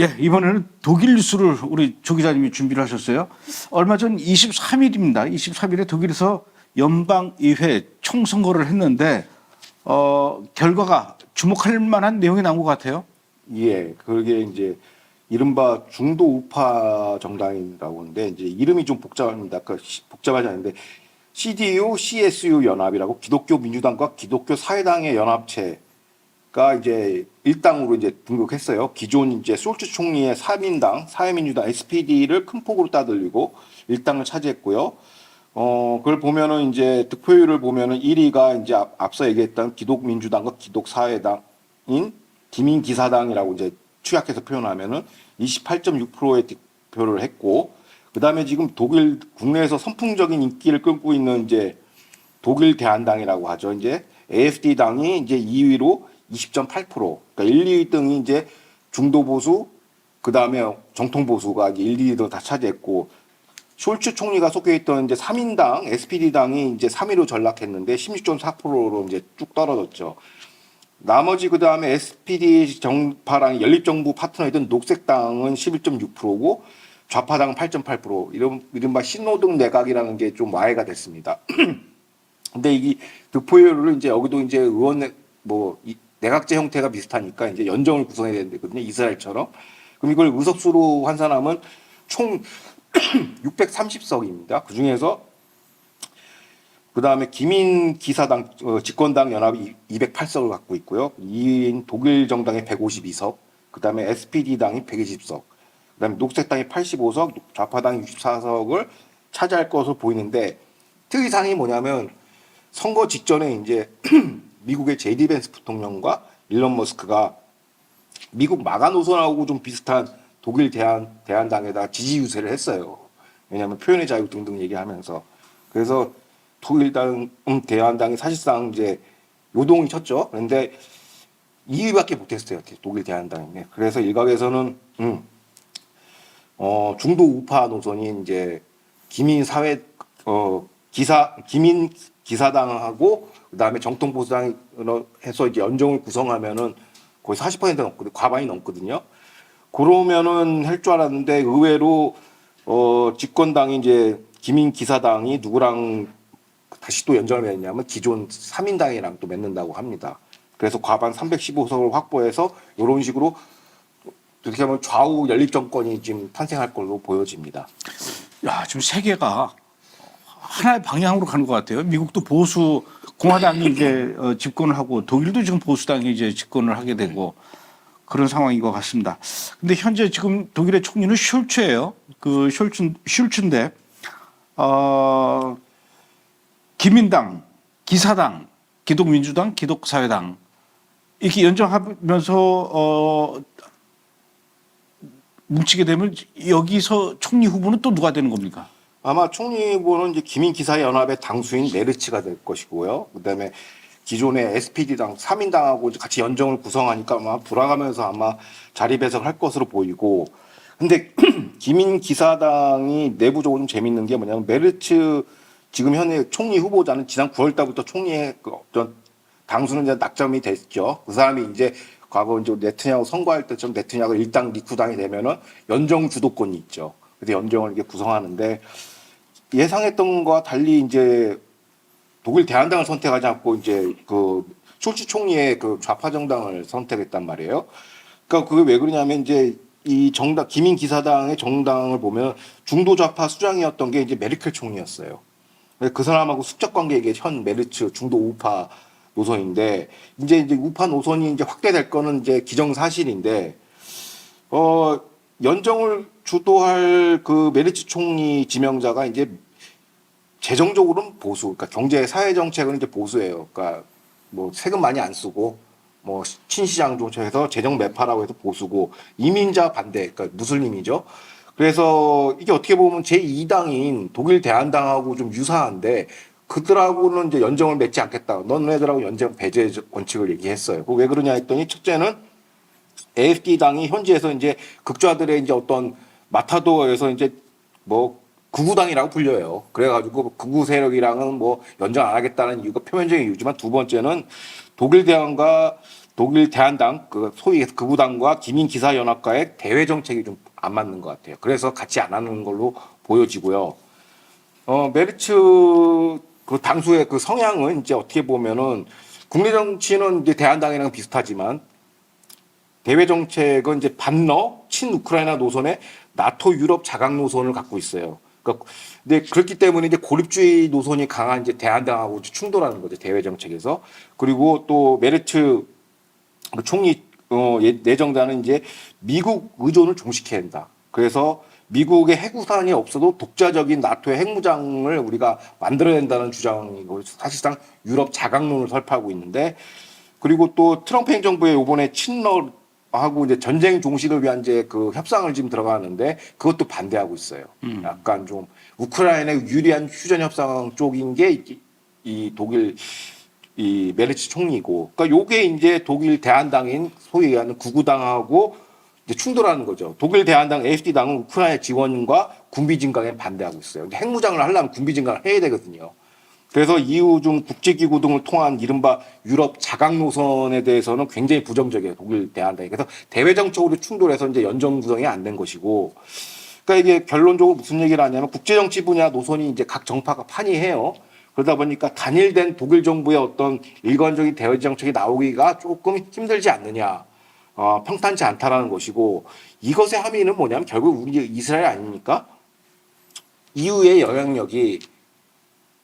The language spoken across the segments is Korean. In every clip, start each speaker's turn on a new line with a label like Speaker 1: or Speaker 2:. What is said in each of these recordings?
Speaker 1: 예, 이번에는 독일 뉴스를 우리 조 기자님이 준비를 하셨어요. 얼마 전 23일입니다. 23일에 독일에서 연방의회 총선거를 했는데 어, 결과가 주목할 만한 내용이 나온 것 같아요.
Speaker 2: 예, 그게 이제 이른바 중도 우파 정당이라고 하는데 이제 이름이 좀 복잡합니다. 그 시- 복잡하지 않은데 CDU, CSU 연합이라고 기독교 민주당과 기독교 사회당의 연합체 가 이제 일당으로 이제 등극했어요. 기존 이제 솔츠 총리의 사민당, 사회민주당, SPD를 큰 폭으로 따돌리고 일당을 차지했고요. 어, 그걸 보면은 이제 득표율을 보면은 1위가 이제 앞- 앞서 얘기했던 기독민주당과 기독사회당인 기민기사당이라고 이제 축약해서 표현하면은 28.6%의 득표를 했고, 그 다음에 지금 독일 국내에서 선풍적인 인기를 끌고 있는 이제 독일 대한당이라고 하죠. 이제 AFD 당이 이제 2위로 20.8%. 그러니까 1, 2위 등이 이제 중도 보수, 그 다음에 정통 보수가 이제 1, 2위 다 차지했고, 숄츠 총리가 속해 있던 이제 3인당, SPD 당이 이제 3위로 전락했는데 16.4%로 이제 쭉 떨어졌죠. 나머지 그 다음에 SPD 정파랑 연립정부 파트너이던 녹색당은 11.6%고 좌파당은 8.8% 이런 이른바 신노등 내각이라는 게 좀 와해가 됐습니다. 근데 이 득표율을 이제 여기도 이제 의원 뭐 이- 내각제 형태가 비슷하니까 이제 연정을 구성해야 되거든요. 이스라엘처럼. 그럼 이걸 의석수로 환산하면 총 630석입니다. 그 중에서 그 다음에 기민 기사당 어, 집권당 연합이 208석을 갖고 있고요. 2위인 독일 정당이 152석, 그 다음에 SPD 당이 120석, 그 다음에 녹색당이 85석, 좌파당이 64석을 차지할 것으로 보이는데 특이사항이 뭐냐면 선거 직전에 이제 미국의 제디 벤스 부통령과 일론 머스크가 미국 마가 노선하고 좀 비슷한 독일 대한 대한당에다 지지 유세를 했어요. 왜냐하면 표현의 자유 등등 얘기하면서 그래서 독일당 음, 대한당이 사실상 이제 요동이 쳤죠. 그런데 2위밖에 못했어요. 독일 대한당이. 그래서 일각에서는 음, 어, 중도 우파 노선이 이제 기민 사회 어, 기사 기민 기사당하고 그다음에 정통 보수당으로 해서 이제 연정을 구성하면은 거의 40% 넘거든 과반이 넘거든요. 그러면은 할 줄 알았는데 의외로 어 집권당이 이제 기민 기사당이 누구랑 다시 또 연정을 맺냐면 기존 3인당이랑 또 맺는다고 합니다. 그래서 과반 315석을 확보해서 이런 식으로 어떻게 하면 좌우 연립 정권이 지금 탄생할 걸로 보여집니다.
Speaker 1: 야, 지금 세계가 하나의 방향으로 가는 것 같아요. 미국도 보수 공화당이 이제 어, 집권을 하고 독일도 지금 보수당이 이제 집권을 하게 되고 그런 상황인 것 같습니다. 근데 현재 지금 독일의 총리는 숄츠예요. 그 숄츠 숄츠인데 어, 기민당, 기사당, 기독민주당, 기독사회당 이렇게 연정하면서 어, 뭉치게 되면 여기서 총리 후보는 또 누가 되는 겁니까?
Speaker 2: 아마 총리 후보는 이제 기민 기사 연합의 당수인 메르츠가 될 것이고요. 그다음에 기존의 SPD당, 3인당하고 같이 연정을 구성하니까 아마 돌아가면서 아마 자리 배석할 것으로 보이고. 근데 기민 기사당이 내부적으로 좀 재밌는 게 뭐냐면 메르츠 지금 현재 총리 후보자는 지난 9월 달부터 총리의 그 어떤 당수는 이제 낙점이 됐죠. 그 사람이 이제 과거 이제 네트냐후 선거할 때처럼 네트냐후 일당 리쿠당이 되면은 연정 주도권이 있죠. 그래서 연정을 이렇게 구성하는데 예상했던 것과 달리 이제 독일 대한당을 선택하지 않고 이제 그 숄츠 총리의 그 좌파 정당을 선택했단 말이에요. 그러니까 그게 왜 그러냐면 이제 이 정당 기민 기사당의 정당을 보면 중도 좌파 수장이었던 게 이제 메르켈 총리였어요. 그 사람하고 숙적 관계에 현 메르츠 중도 우파 노선인데 이제 이제 우파 노선이 이제 확대될 거는 이제 기정사실인데 어 연정을 주도할 그 메르츠 총리 지명자가 이제 재정적으로는 보수, 그러니까 경제 사회 정책은 이제 보수예요. 그러니까 뭐 세금 많이 안 쓰고 뭐 친시장 정책에서 재정 매파라고 해서 보수고 이민자 반대, 그러니까 무슬림이죠. 그래서 이게 어떻게 보면 제 2당인 독일 대한당하고 좀 유사한데 그들하고는 이제 연정을 맺지 않겠다. 너네들하고 연정 배제 원칙을 얘기했어요. 그왜 그러냐 했더니 첫째는 AFD 당이 현지에서 이제 극좌들의 이제 어떤 마타도어에서 이제 뭐 극우당이라고 불려요. 그래가지고 극우 세력이랑은 뭐 연정 안 하겠다는 이유가 표면적인 이유지만 두 번째는 독일 대안과 독일 대한당 그 소위 극우당과 기민 기사 연합과의 대외 정책이 좀 안 맞는 것 같아요. 그래서 같이 안 하는 걸로 보여지고요. 어 메르츠 그 당수의 그 성향은 이제 어떻게 보면은 국내 정치는 이제 대한당이랑 비슷하지만 대외 정책은 이제 반러 친 우크라이나 노선에 나토 유럽 자강 노선을 갖고 있어요. 그러니까 근데 그렇기 때문에 이제 고립주의 노선이 강한 이제 대한당하고 충돌하는 거죠 대외 정책에서 그리고 또 메르츠 그 총리 어, 예- 내정자는 이제 미국 의존을 종식해야 한다. 그래서 미국의 핵우산이 없어도 독자적인 나토의 핵무장을 우리가 만들어야 된다는 주장이고 사실상 유럽 자강론을 설파하고 있는데 그리고 또 트럼프 행정부의 이번에 친러 하고 이제 전쟁 종식을 위한 이제 그 협상을 지금 들어가는데 그것도 반대하고 있어요. 약간 좀 우크라이나에 유리한 휴전 협상 쪽인 게 이 독일 이 메르츠 총리고, 그러니까 요게 이제 독일 대한당인 소위 얘기하는 구구당하고 이제 충돌하는 거죠. 독일 대한당 AFD 당은 우크라이나 지원과 군비 증강에 반대하고 있어요. 근데 핵무장을 하려면 군비 증강을 해야 되거든요. 그래서 EU 중 국제기구 등을 통한 이른바 유럽 자강 노선에 대해서는 굉장히 부정적이에요. 독일 대한당이. 그래서 대외정적으로 충돌해서 이제 연정 구성이 안 된 것이고, 그러니까 이게 결론적으로 무슨 얘기를 하냐면 국제 정치 분야 노선이 이제 각 정파가 판이해요. 그러다 보니까 단일된 독일 정부의 어떤 일관적인 대외 정책이 나오기가 조금 힘들지 않느냐. 어, 평탄치 않다라는 것이고 이것의 함의는 뭐냐면 결국 우리 이스라엘 아닙니까? EU의 영향력이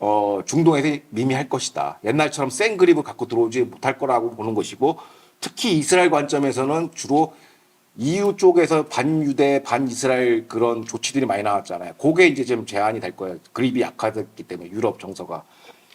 Speaker 2: 어, 중동에서 미미할 것이다. 옛날처럼 센 그립을 갖고 들어오지 못할 거라고 보는 것이고 특히 이스라엘 관점에서는 주로 EU 쪽에서 반유대, 반이스라엘 그런 조치들이 많이 나왔잖아요. 그게 이제 좀 제한이 될 거예요. 그립이 약화됐기 때문에 유럽 정서가.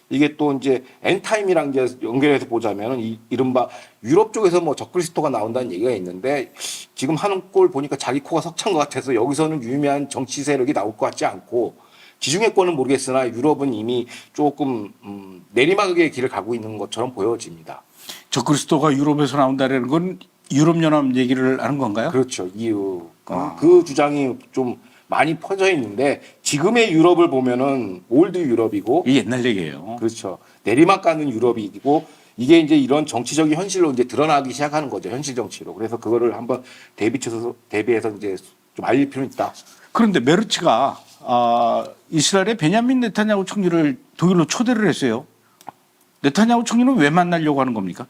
Speaker 2: 이게 또 이제 엔타임이랑 이제 연결해서 보자면은 이, 이른바 유럽 쪽에서 뭐 적그리스도가 나온다는 얘기가 있는데 지금 하는 꼴 보니까 자기 코가 석찬 것 같아서 여기서는 유의미한 정치 세력이 나올 것 같지 않고 지중해권은 모르겠으나 유럽은 이미 조금 음, 내리막의 길을 가고 있는 것처럼 보여집니다.
Speaker 1: 저 그리스도가 유럽에서 나온다는 건 유럽 연합 얘기를 하는 건가요?
Speaker 2: 그렇죠. EU.
Speaker 1: 아.
Speaker 2: 그 주장이 좀 많이 퍼져 있는데 지금의 유럽을 보면은 올드 유럽이고
Speaker 1: 이 옛날 얘기예요.
Speaker 2: 그렇죠. 내리막 가는 유럽이고 이게 이제 이런 정치적인 현실로 이제 드러나기 시작하는 거죠. 현실 정치로. 그래서 그거를 한번 대비쳐서 대비해서 이제 좀 알릴 필요는 있다.
Speaker 1: 그런데 메르츠가 아, 이스라엘의 베냐민 네타냐후 총리를 독일로 초대를 했어요. 네타냐후 총리는 왜 만나려고 하는 겁니까?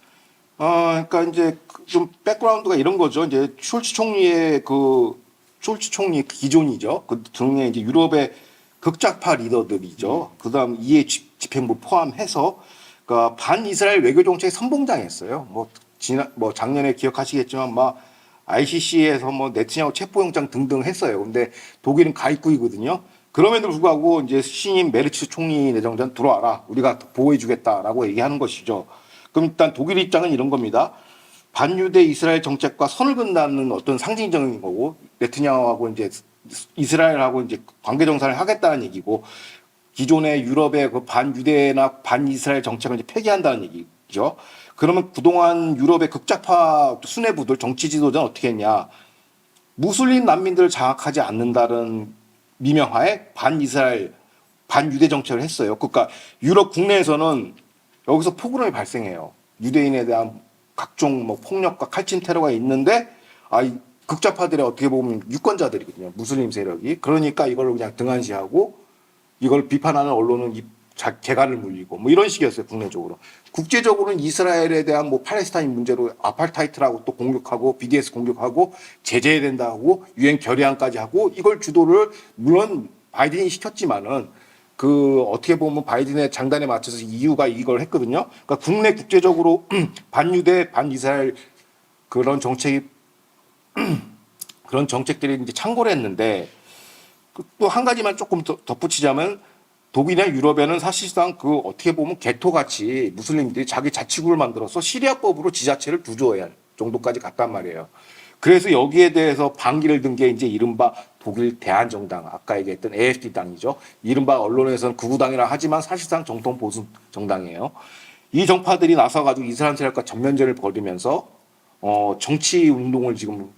Speaker 2: 어, 그러니까 이제 그좀 백그라운드가 이런 거죠. 이제 숄츠 총리의 그 숄츠 총리 기존이죠. 그 등에 이제 유럽의 극작파 리더들이죠. 그다음 집- 집행부 포함해서 그러니까 반 이스라엘 외교 정책에 선봉장했어요. 뭐 지난 뭐 작년에 기억하시겠지만 막 ICC에서 뭐 네트냐후 체포영장 등등 했어요. 근데 독일은 가입국이거든요. 그럼에도 불구하고 이제 신임 메르츠 총리 내정자는 들어와라. 우리가 보호해주겠다라고 얘기하는 것이죠. 그럼 일단 독일 입장은 이런 겁니다. 반유대 이스라엘 정책과 선을 그는다는 어떤 상징적인 거고 네트냐후하고 이제 이스라엘하고 이제 관계 정상을 하겠다는 얘기고 기존의 유럽의 그 반유대나 반이스라엘 정책을 이제 폐기한다는 얘기죠. 그러면 그동안 유럽의 극작파 수뇌부들 정치 지도자는 어떻게 했냐? 무슬림 난민들을 장악하지 않는다는 미명하에 반이스라엘 반유대 정책을 했어요. 그러니까 유럽 국내에서는 여기서 포그럼이 발생해요. 유대인에 대한 각종 뭐 폭력과 칼침 테러가 있는데 아, 이 극좌파들이 어떻게 보면 유권자들이거든요. 무슬림 세력이. 그러니까 이걸 그냥 등한시하고 이걸 비판하는 언론은 이 자, 개가를 물리고 뭐 이런 식이었어요. 국내적으로. 국제적으로는 이스라엘에 대한 뭐 팔레스타인 문제로 아파르타이트라고 또 공격하고 BDS 공격하고 제재해야 된다고 유엔 결의안까지 하고 이걸 주도를 물론 바이든이 시켰지만은 그 어떻게 보면 바이든의 장단에 맞춰서 EU가 이걸 했거든요. 그러니까 국내 국제적으로 반유대 반이스라엘 그런 정책이 그런 정책들이 이제 창고를 했는데 또 한 가지만 조금 더 덧붙이자면 독일이나 유럽에는 사실상 그 어떻게 보면 개토 같이 무슬림들이 자기 자치구를 만들어서 시리아법으로 지자체를 두조해야 할 정도까지 갔단 말이에요. 그래서 여기에 대해서 반기를 든 게 이제 이른바 독일 대한정당 아까 얘기했던 AFD 당이죠. 이른바 언론에서는 극우당이라 하지만 사실상 정통 보수 정당이에요. 이 정파들이 나서가지고 이스라엘 세력과 전면전을 벌이면서 어, 정치 운동을 지금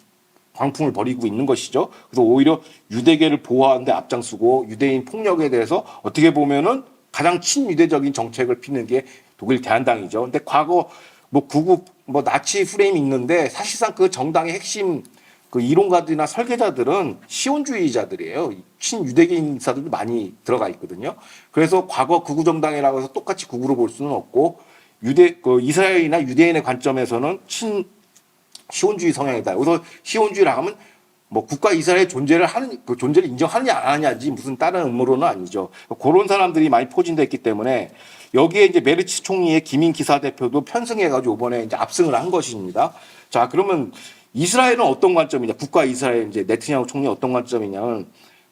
Speaker 2: 광풍을 벌이고 있는 것이죠. 그래서 오히려 유대계를 보호하는데 앞장서고 유대인 폭력에 대해서 어떻게 보면은 가장 친유대적인 정책을 피는 게 독일 대한당이죠. 근데 과거 뭐 구구 뭐 나치 프레임이 있는데 사실상 그 정당의 핵심 그 이론가들이나 설계자들은 시온주의자들이에요. 친유대계인 인사들도 많이 들어가 있거든요. 그래서 과거 극우 정당이라고 해서 똑같이 극우로 볼 수는 없고 유대 그 이스라엘이나 유대인의 관점에서는 친 시온주의 성향이다. 그래서 시온주의라 하면 뭐 국가 이스라엘 존재를 하는 그 존재를 인정하느냐 안 하느냐지 무슨 다른 음모론은 아니죠. 그런 사람들이 많이 포진됐기 때문에 여기에 이제 메르치 총리의 김인 기사 대표도 편승해가지고 이번에 이제 압승을 한 것입니다. 자 그러면 이스라엘은 어떤 관점이냐? 국가 이스라엘 이제 네트냐후 총리 어떤 관점이냐면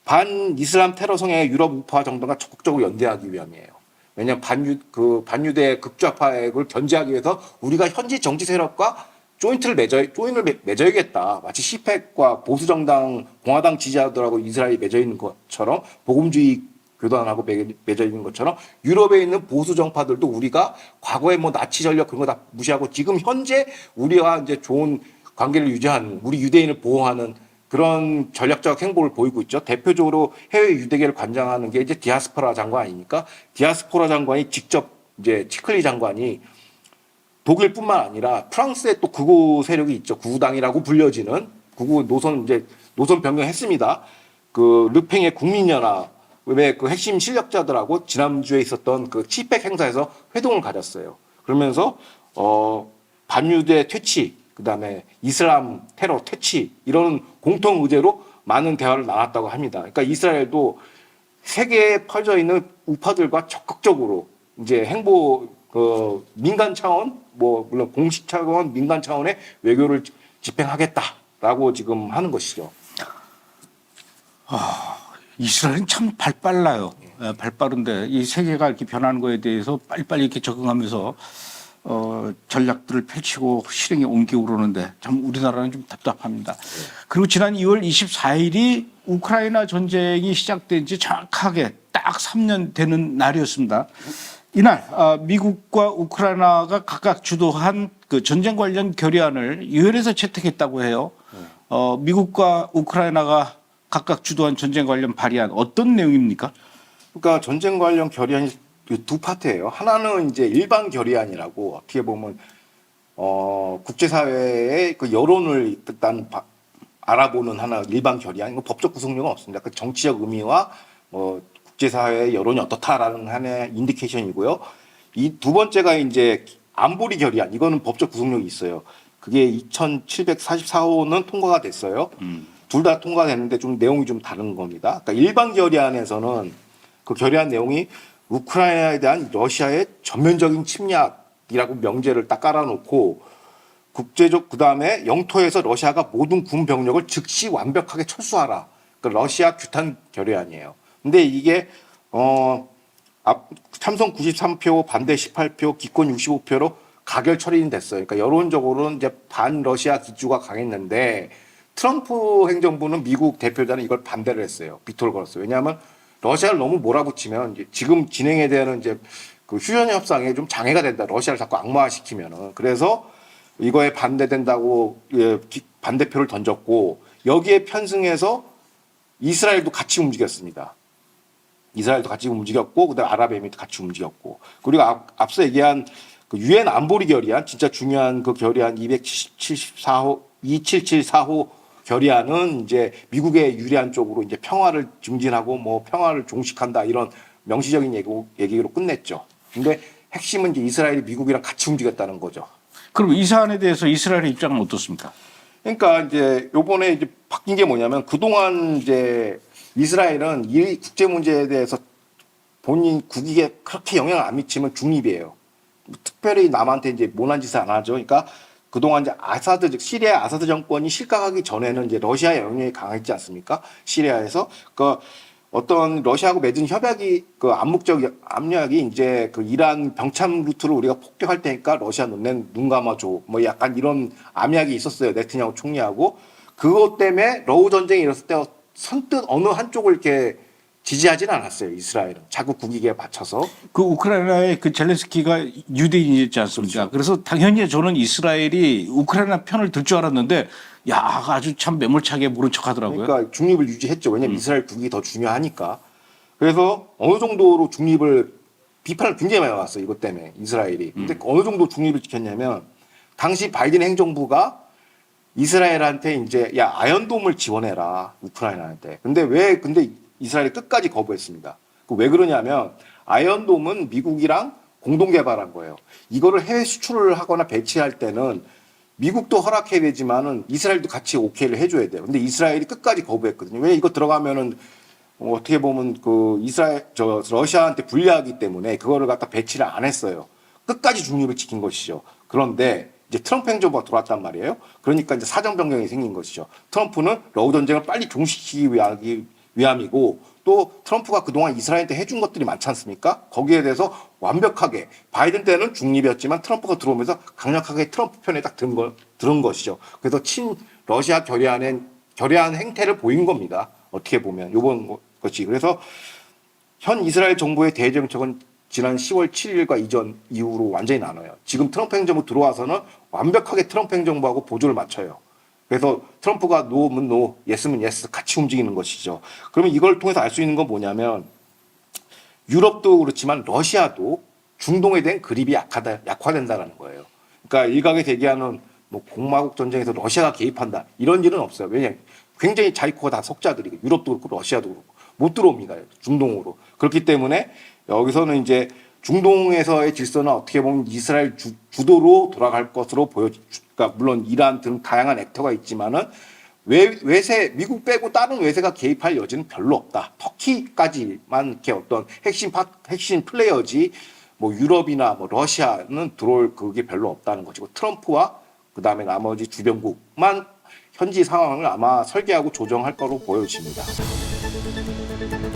Speaker 2: 반 이슬람 테러 성향의 유럽 우파 정당과 적극적으로 연대하기 위함이에요. 왜냐하면 반유 그 반유대 극좌파를 견제하기 위해서 우리가 현지 정치 세력과 조인트를 맺어 조인을 맺- 맺어야겠다. 마치 시팩과 보수 정당 공화당 지지자들하고 이스라엘이 맺어 있는 것처럼 복음주의 교단하고 맺- 맺어 있는 것처럼 유럽에 있는 보수 정파들도 우리가 과거에 뭐 나치 전력 그런 거 다 무시하고 지금 현재 우리와 이제 좋은 관계를 유지하는 우리 유대인을 보호하는 그런 전략적 행보를 보이고 있죠. 대표적으로 해외 유대계를 관장하는 게 이제 디아스포라 장관 아닙니까? 디아스포라 장관이 직접 이제 치클리 장관이 독일뿐만 아니라 프랑스에 또 극우 세력이 있죠. 극우당이라고 불려지는 극우 노선 이제 노선 변경했습니다. 그 르팽의 국민연합의 그 핵심 실력자들하고 지난주에 있었던 그 치백 행사에서 회동을 가졌어요. 그러면서 어 반유대 퇴치, 그다음에 이슬람 테러 퇴치 이런 공통 의제로 많은 대화를 나눴다고 합니다. 그러니까 이스라엘도 세계에 퍼져 있는 우파들과 적극적으로 이제 행보 그 민간 차원 뭐 물론 공식 차원 민간 차원의 외교를 집행하겠다라고 지금 하는 것이죠.
Speaker 1: 이스라엘은 참 발빨라요. 예, 발빠른데 이 세계가 이렇게 변하는 거에 대해서 빨리빨리 이렇게 적응하면서 어, 전략들을 펼치고 실행에 옮기고 그러는데 참 우리나라는 좀 답답합니다. 그리고 지난 2월 24일이 우크라이나 전쟁이 시작된 지 정확하게 딱 3년 되는 날이었습니다. 이날 아, 미국과 우크라이나가 각각 주도한 그 전쟁 관련 결의안을 유엔에서 채택했다고 해요. 어, 미국과 우크라이나가 각각 주도한 전쟁 관련 발의안 어떤 내용입니까?
Speaker 2: 그러니까 전쟁 관련 결의안이 그두 파트예요. 하나는 이제 일반 결의안이라고 어떻게 보면 어 국제사회의 그 여론을 일단 바- 알아보는 하나 일반 결의안. 이거 법적 구속력은 없습니다. 그 정치적 의미와 뭐 국제사회의 여론이 어떻다라는 하나의 인디케이션이고요. 이 두 번째가 이제 안보리 결의안. 이거는 법적 구속력이 있어요. 그게 2744호는 통과가 됐어요. 둘다 통과됐는데 좀 내용이 좀 다른 겁니다. 그러니까 일반 결의안에서는 그 결의안 내용이 우크라이나에 대한 러시아의 전면적인 침략이라고 명제를 딱 깔아놓고 국제적 그 다음에 영토에서 러시아가 모든 군 병력을 즉시 완벽하게 철수하라. 그 러시아 규탄 결의안이에요. 근데 이게 어 앞, 참석 93표, 반대 18표, 기권 65표로 가결 처리는 됐어요. 그러니까 여론적으로는 이제 반 러시아 기주가 강했는데 트럼프 행정부는 미국 대표자는 이걸 반대를 했어요. 비토를 걸었어요. 왜냐하면 러시아를 너무 몰아붙이면 지금 진행에 대한 이제 그 휴전 협상에 좀 장애가 된다. 러시아를 자꾸 악마화시키면은 그래서 이거에 반대된다고 예, 기- 반대표를 던졌고 여기에 편승해서 이스라엘도 같이 움직였습니다. 이스라엘도 같이 움직였고 그다음 아랍에미리도 같이 움직였고 그리고 앞, 앞서 얘기한 그 유엔 안보리 결의안 진짜 중요한 그 결의안 274호 2774호 결의안은 이제 미국의 유리한 쪽으로 이제 평화를 증진하고 뭐 평화를 종식한다 이런 명시적인 얘기, 얘기로 끝냈죠. 근데 핵심은 이제 이스라엘이 미국이랑 같이 움직였다는 거죠.
Speaker 1: 그럼 이 사안에 대해서 이스라엘의 입장은 어떻습니까?
Speaker 2: 그러니까 이제 요번에 이제 바뀐 게 뭐냐면 그동안 이제 이스라엘은 이 국제 문제에 대해서 본인 국익에 그렇게 영향을 안 미치면 중립이에요. 특별히 남한테 이제 모난 짓을 안 하죠. 그러니까 그동안 이제 아사드 즉 시리아 아사드 정권이 실각하기 전에는 이제 러시아의 영향이 강했지 않습니까? 시리아에서 그 어떤 러시아하고 맺은 협약이 그 암묵적 압력이 이제 그 이란 병참 루트를 우리가 폭격할 테니까 러시아 눈엔 눈 감아줘 뭐 약간 이런 암약이 있었어요 네트냐후 총리하고 그것 때문에 러우 전쟁이 일었을 때 선뜻 어느 한쪽을 이렇게 지지하지는 않았어요 이스라엘은 자국 국익에 맞춰서
Speaker 1: 그 우크라이나의 그 젤렌스키가 유대인이지 않습니까? 그래서 당연히 저는 이스라엘이 우크라이나 편을 들 줄 알았는데 야 아주 참 매몰차게 모른 척하더라고요.
Speaker 2: 그러니까 중립을 유지했죠. 왜냐면 이스라엘 국익이 더 중요하니까. 그래서 어느 정도로 중립을 비판을 굉장히 많이 나왔어요. 이것 때문에 이스라엘이. 근데 어느 정도 중립을 지켰냐면 당시 바이든 행정부가 이스라엘한테 이제 야 아연돔을 지원해라 우크라이나한테. 근데 왜 근데 이스라엘이 끝까지 거부했습니다. 그왜 그러냐면 아연돔은 미국이랑 공동 개발한 거예요. 이거를 해외 수출을 하거나 배치할 때는 미국도 허락해야 되지만은 이스라엘도 같이 오케이를 해줘야 돼요. 근데 이스라엘이 끝까지 거부했거든요. 왜 이거 들어가면은 어, 어떻게 보면 그 이스라엘 저 러시아한테 불리하기 때문에 그거를 갖다 배치를 안 했어요. 끝까지 중립을 지킨 것이죠. 그런데 이제 트럼프 행정부가 들어왔단 말이에요. 그러니까 이제 사정 변경이 생긴 것이죠. 트럼프는 러우 전쟁을 빨리 종식시키기 위함이고 또 트럼프가 그동안 이스라엘한테 해준 것들이 많지 않습니까? 거기에 대해서 완벽하게 바이든 때는 중립이었지만 트럼프가 들어오면서 강력하게 트럼프 편에 딱든 거, 들은 것이죠. 그래서 친 러시아 결의안의 결의안 행태를 보인 겁니다. 어떻게 보면 요번 거- 것이 그래서 현 이스라엘 정부의 대정책은 지난 10월 7일과 이전 이후로 완전히 나눠요. 지금 트럼프 행정부 들어와서는 완벽하게 트럼프 행정부하고 보조를 맞춰요. 그래서 트럼프가 노면 노, 예스면 예스 같이 움직이는 것이죠. 그러면 이걸 통해서 알 수 있는 건 뭐냐면 유럽도 그렇지만 러시아도 중동에 대한 그립이 약하다, 약화된다라는 거예요. 그러니까 일각에 대기하는 뭐 공마국 전쟁에서 러시아가 개입한다 이런 일은 없어요. 왜냐하면 굉장히 자이코가 다 속자들이고 유럽도 그렇고 러시아도 그렇고 못 들어옵니다. 중동으로 그렇기 때문에 여기서는 이제 중동에서의 질서는 어떻게 보면 이스라엘 주, 주도로 돌아갈 것으로 보여. 그러니까 물론 이란 등 다양한 액터가 있지만은 외, 외세 미국 빼고 다른 외세가 개입할 여지는 별로 없다. 터키까지만 이렇게 어떤 핵심 파, 핵심 플레이어지 뭐 유럽이나 뭐 러시아는 들어올 그게 별로 없다는 것이고 트럼프와 그 다음에 나머지 주변국만 현지 상황을 아마 설계하고 조정할 거로 보여집니다. Thank you.